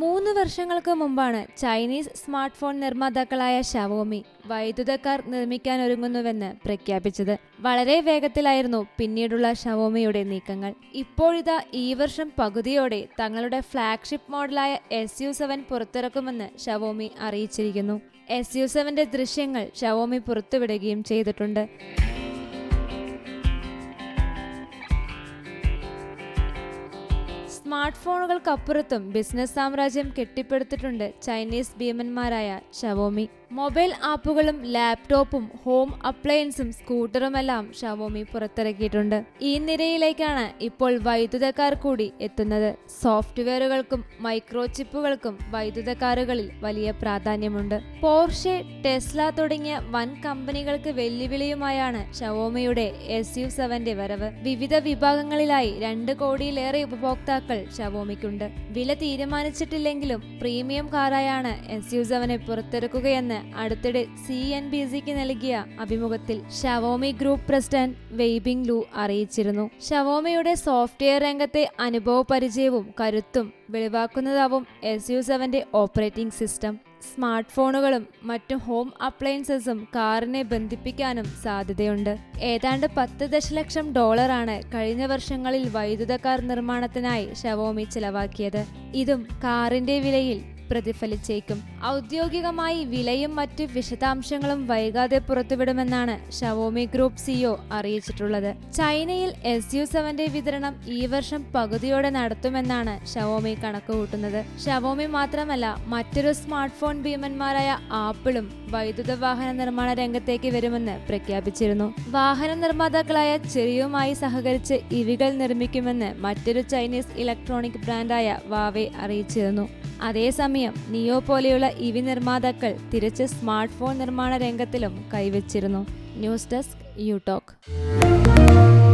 മൂന്ന് വർഷങ്ങൾക്ക് മുമ്പാണ് ചൈനീസ് സ്മാർട്ട് ഫോൺ നിർമ്മാതാക്കളായ ഷവോമി വൈദ്യുത നിർമ്മിക്കാൻ ഒരുങ്ങുന്നുവെന്ന് പ്രഖ്യാപിച്ചത്. വളരെ വേഗത്തിലായിരുന്നു പിന്നീടുള്ള ഷവോമിയുടെ നീക്കങ്ങൾ. ഇപ്പോഴിതാ ഈ വർഷം പകുതിയോടെ തങ്ങളുടെ ഫ്ലാഗ്ഷിപ്പ് മോഡലായ എസ് യു സെവൻ പുറത്തിറക്കുമെന്ന് ഷവോമി അറിയിച്ചിരിക്കുന്നു. എസ് യു സെവന്റെ ദൃശ്യങ്ങൾ ഷവോമി പുറത്തുവിടുകയും ചെയ്തിട്ടുണ്ട്. സ്മാർട്ട് ഫോണുകൾക്കപ്പുറത്തും ബിസിനസ് സാമ്രാജ്യം കെട്ടിപ്പടുത്തിട്ടുണ്ട് ചൈനീസ് ഭീമന്മാരായ ഷവോമി. മൊബൈൽ ആപ്പുകളും ലാപ്ടോപ്പും ഹോം അപ്ലയൻസും സ്കൂട്ടറുമെല്ലാം ഷവോമി പുറത്തിറക്കിയിട്ടുണ്ട്. ഈ നിരയിലേക്കാണ് ഇപ്പോൾ വൈദ്യുതക്കാർ കൂടി എത്തുന്നത്. സോഫ്റ്റ്വെയറുകൾക്കും മൈക്രോ ചിപ്പുകൾക്കും വൈദ്യുത കാറുകളിൽ വലിയ പ്രാധാന്യമുണ്ട്. പോർഷെ ടെസ്ല തുടങ്ങിയ വൻ കമ്പനികൾക്ക് വെല്ലുവിളിയുമായാണ് ഷവോമിയുടെ എസ് യു സെവന്റെ വരവ്. വിവിധ വിഭാഗങ്ങളിലായി രണ്ട് കോടിയിലേറെ ഉപഭോക്താക്കൾ ഷവോമിക്കുണ്ട് വില തീരുമാനിച്ചിട്ടില്ലെങ്കിലും പ്രീമിയം കാറായാണ് എസ് യു സെവനെ പുറത്തിറക്കുകയെന്ന് അടുത്തിടെ സി എൻ ബി സിക്ക് നൽകിയ അഭിമുഖത്തിൽ ഷവോമി ഗ്രൂപ്പ് പ്രസിഡന്റ് വെയ്ബിംഗ് ലു അറിയിച്ചിരുന്നു. ഷവോമിയുടെ സോഫ്റ്റ്വെയർ രംഗത്തെ അനുഭവ പരിചയവും കരുത്തും വെളിവാക്കുന്നതാവും എസ് യു സെവന്റെ ഓപ്പറേറ്റിംഗ് സിസ്റ്റം. സ്മാർട്ട് ഫോണുകളും മറ്റു ഹോം അപ്ലയൻസസും കാറിനെ ബന്ധിപ്പിക്കാനും സാധ്യതയുണ്ട്. ഏതാണ്ട് പത്ത് ദശലക്ഷം ഡോളറാണ് കഴിഞ്ഞ വർഷങ്ങളിൽ വൈദ്യുത കാർ നിർമ്മാണത്തിനായി ഷവോമി ചിലവാക്കിയത്. ഇതും കാറിന്റെ വിലയിൽ പ്രതിഫലിച്ചേക്കും. ഔദ്യോഗികമായി വിലയും മറ്റ് വിശദാംശങ്ങളും വൈകാതെ പുറത്തുവിടുമെന്നാണ് ഷവോമി ഗ്രൂപ്പ് സിഇഒ അറിയിച്ചിട്ടുള്ളത്. ചൈനയിൽ എസ് യു സെവന്റെ വിതരണം ഈ വർഷം പകുതിയോടെ നടത്തുമെന്നാണ് ഷവോമി കണക്കുകൂട്ടുന്നത്. ഷവോമി മാത്രമല്ല മറ്റൊരു സ്മാർട്ട് ഫോൺ ഭീമന്മാരായ ആപ്പിളും വൈദ്യുത വാഹന നിർമ്മാണ രംഗത്തേക്ക് വരുമെന്ന് പ്രഖ്യാപിച്ചിരുന്നു. വാഹന നിർമ്മാതാക്കളായ ചെറിയുമായി സഹകരിച്ച് ഇവികൾ നിർമ്മിക്കുമെന്ന് മറ്റൊരു ചൈനീസ് ഇലക്ട്രോണിക് ബ്രാൻഡായ വാവെ അറിയിച്ചിരുന്നു. അതേസമയം നിയോ പോലെയുള്ള ഇ വി നിർമ്മാതാക്കൾ തിരിച്ച് സ്മാർട്ട് ഫോൺ നിർമ്മാണ രംഗത്തിലും കൈവച്ചിരുന്നു. News desk U talk.